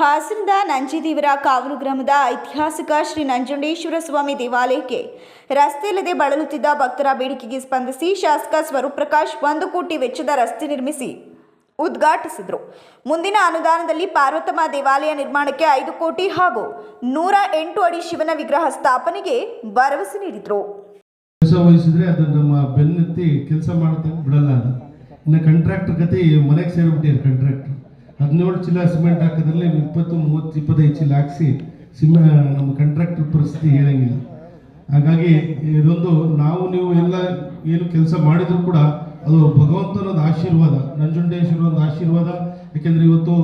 ಹಾಸನದ ನಂಜಿದೇವರ ಕಾವಲು ಗ್ರಾಮದ ಐತಿಹಾಸಿಕ ಶ್ರೀ ನಂಜುಂಡೇಶ್ವರ ಸ್ವಾಮಿ ದೇವಾಲಯಕ್ಕೆ ರಸ್ತೆ ಇಲ್ಲದೆ ಬಳಲುತ್ತಿದ್ದ ಭಕ್ತರ ಬೇಡಿಕೆಗೆ ಸ್ಪಂದಿಸಿ ಶಾಸಕ ಸ್ವರೂಪ್ ಪ್ರಕಾಶ್ ಒಂದು ಕೋಟಿ ವೆಚ್ಚದ ರಸ್ತೆ ನಿರ್ಮಿಸಿ ಉದ್ಘಾಟಿಸಿದರು. ಮುಂದಿನ ಅನುದಾನದಲ್ಲಿ ಪಾರ್ವತಮ್ಮ ದೇವಾಲಯ ನಿರ್ಮಾಣಕ್ಕೆ ಐದು ಕೋಟಿ ಹಾಗೂ ನೂರ ಎಂಟು ಅಡಿ ಶಿವನ ವಿಗ್ರಹ ಸ್ಥಾಪನೆಗೆ ಭರವಸೆ ನೀಡಿದರು. ಕಾಂಟ್ರಾಕ್ಟರ್ ಕಾಂಟ್ರಾಕ್ಟರ್ ಹದಿನೇಳು ಚೀಲ ಸಿಮೆಂಟ್ ಹಾಕೋದ್ರಲ್ಲಿ ಇಪ್ಪತ್ತು, ಮೂವತ್ತು, ಇಪ್ಪತ್ತೈದು ಚೀಲ ಹಾಕಿಸಿ ಸಿಮ, ನಮ್ಮ ಕಾಂಟ್ರಾಕ್ಟರ್ ಪರಿಸ್ಥಿತಿ ಹೇಳಂಗಿಲ್ಲ. ಹಾಗಾಗಿ ಇದೊಂದು ನಾವು, ನೀವು ಎಲ್ಲ ಏನು ಕೆಲಸ ಮಾಡಿದರೂ ಕೂಡ ಅದು ಭಗವಂತನೊಂದು ಆಶೀರ್ವಾದ ನಂಜುಂಡೇಶ್ವರ ಒಂದು ಆಶೀರ್ವಾದ. ಯಾಕೆಂದರೆ ಇವತ್ತು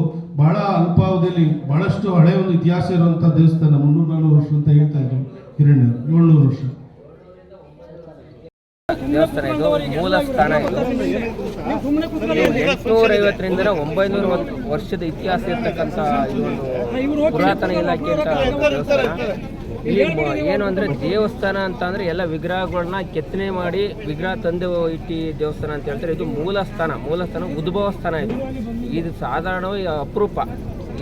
ಭಾಳ ಅಲ್ಪಾವಧಿಯಲ್ಲಿ ಭಾಳಷ್ಟು ಹಳೆಯ ಒಂದು ಇತಿಹಾಸ ಇರುವಂಥ ದೇವಸ್ಥಾನ, ಮುನ್ನೂರು ನಾನ್ನೂರು ವರ್ಷ ಅಂತ ಹೇಳ್ತಾ ಇದ್ರು ಹಿರಣ್ಯ ಏಳ್ನೂರು ವರ್ಷ. ದೇವಸ್ಥಾನ ಇದು ಮೂಲ ಸ್ಥಾನ ಇದು. ಎಂಟುನೂರ ಐವತ್ತರಿಂದ ಒಂಬೈನೂರ ವರ್ಷದ ಇತಿಹಾಸ ಇರ್ತಕ್ಕಂಥ ಇದೊಂದು ಪುರಾತನ ಇಲಾಖೆ ಇಲ್ಲಿ ಏನು ಅಂದರೆ ದೇವಸ್ಥಾನ ಅಂತ ಅಂದರೆ ಎಲ್ಲ ವಿಗ್ರಹಗಳನ್ನ ಕೆತ್ತನೆ ಮಾಡಿ ವಿಗ್ರಹ ತಂದು ಇಟ್ಟಿ ದೇವಸ್ಥಾನ ಅಂತ ಹೇಳ್ತಾರೆ. ಇದು ಮೂಲ ಸ್ಥಾನ. ಮೂಲ ಸ್ಥಾನ ಉದ್ಭವ ಸ್ಥಾನ ಇದು. ಇದು ಸಾಧಾರಣವಾಗಿ ಅಪರೂಪ.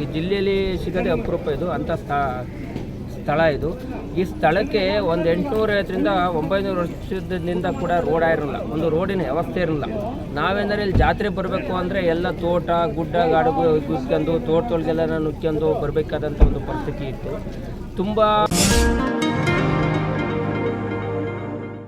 ಈ ಜಿಲ್ಲೆಯಲ್ಲಿ ಸಿಗದೆ ಅಪರೂಪ ಇದು. ಅಂಥ ಸ್ಥಳ ಸ್ಥಳ ಇದು. ಈ ಸ್ಥಳಕ್ಕೆ ಒಂದು ಎಂಟುನೂರ ಐವತ್ತರಿಂದ ಒಂಬೈನೂರು ವರ್ಷದಿಂದ ಕೂಡ ರೋಡ್ ಆಗಿರಲಿಲ್ಲ ಒಂದು ರೋಡಿನ ವ್ಯವಸ್ಥೆ ಇರಲಿಲ್ಲ ನಾವೆಂದರೆ ಇಲ್ಲಿ ಜಾತ್ರೆ ಬರಬೇಕು ಅಂದರೆ ಎಲ್ಲ ತೋಟ, ಗುಡ್ಡ, ಗಾಡುಗು ಕುಸ್ಕೊಂಡು ತೋಟದೊಳಗೆಲ್ಲ ನುಗ್ಕೊಂಡು ಬರಬೇಕಾದಂಥ ಒಂದು ಪರಿಸ್ಥಿತಿ ಇತ್ತು. ತುಂಬ